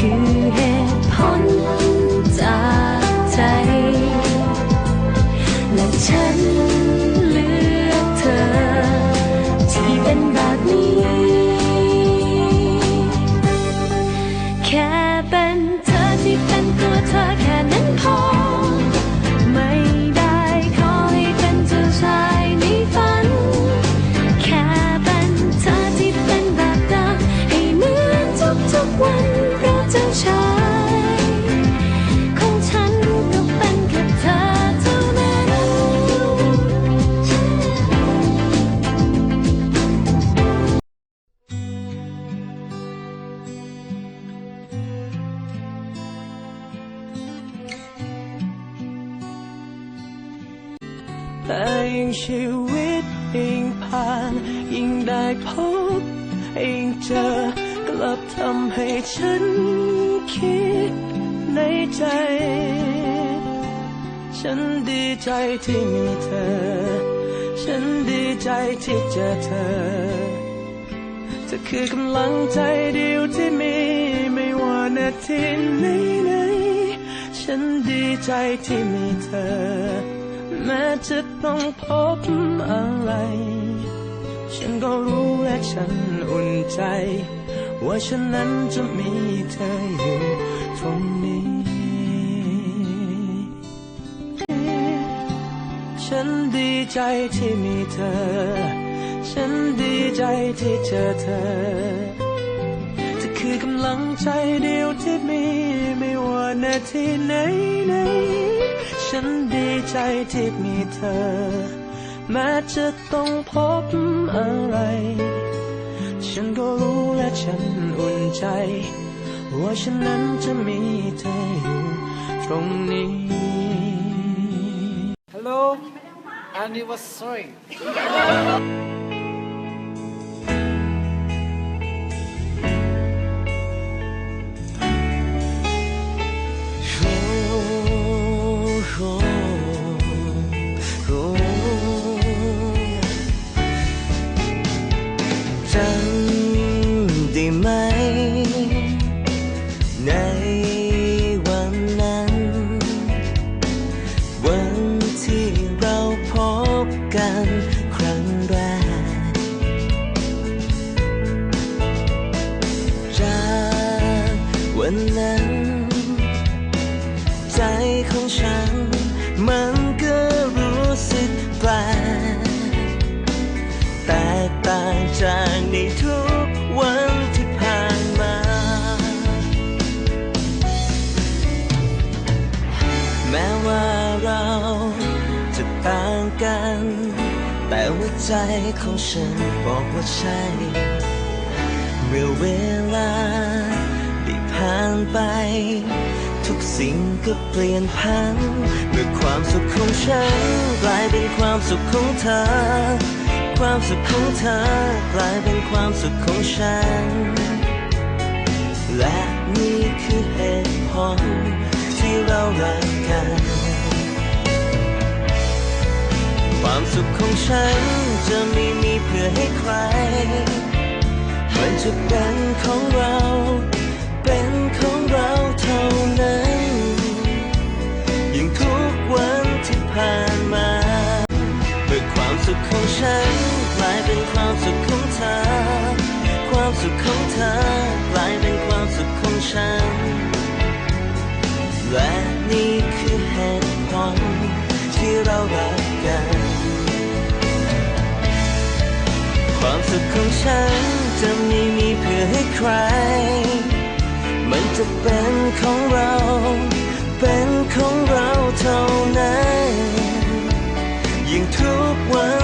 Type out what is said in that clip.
here. แต่ยิ่งชีวิตยิ่งผ่านยิ่งได้พบยิ่งเจอกลับทำให้ฉันคิดในใจ ฉันดีใจที่มีเธอ ฉันดีใจที่เจอเธอเธอคือกำลังใจเดียวที่มีไม่ว่านาทีไหนไหนฉันดีใจที่มีเธอ แม้จะต้องพบอะไร ฉันก็รู้และฉันอุ่นใจ ว่าฉันนั้นจะมีเธออยู่ตรงนี้ ฉันดีใจที่มีเธอ ฉันดีใจที่เจอเธอเธอคือกำลังใจเดียวที่มีไม่ว่านาทีไหนไหน ฉันดีใจที่มีเธอ แม้จะต้องพบอะไร ฉันก็รู้และฉันอุ่นใจ ว่าฉันนั้นจะมีเธออยู่ตรงนี้ Hello, anniversary. วันนั้น ใจของฉัน มันก็รู้สึกแปลกแตกต่างจากในทุกวันที่ผ่านมา แม้ว่าเราจะต่างกัน แต่ว่าใจของฉันบอกว่าใช่เมื่อเวลา ไป ทุกสิ่งก็เปลี่ยนพันเมื่อความสุขของฉันกลายเป็นความสุขของเธอ ความสุขของเธอกลายเป็นความสุขของฉัน และนี่คือเหตุผลที่เรารักกัน ความสุขของฉันจะไม่มีเพื่อให้ใคร มันจะเป็นของเรา ความสุขของเธอ ความสุขของเธอกลายเป็นความสุขของฉัน และนี่คือเหตุผลที่เรารักกัน ความสุขของฉันจะไม่มีเพื่อให้ใคร มันจะเป็นของเรา เป็นของเราเท่านั้นยิ่งทุกวัน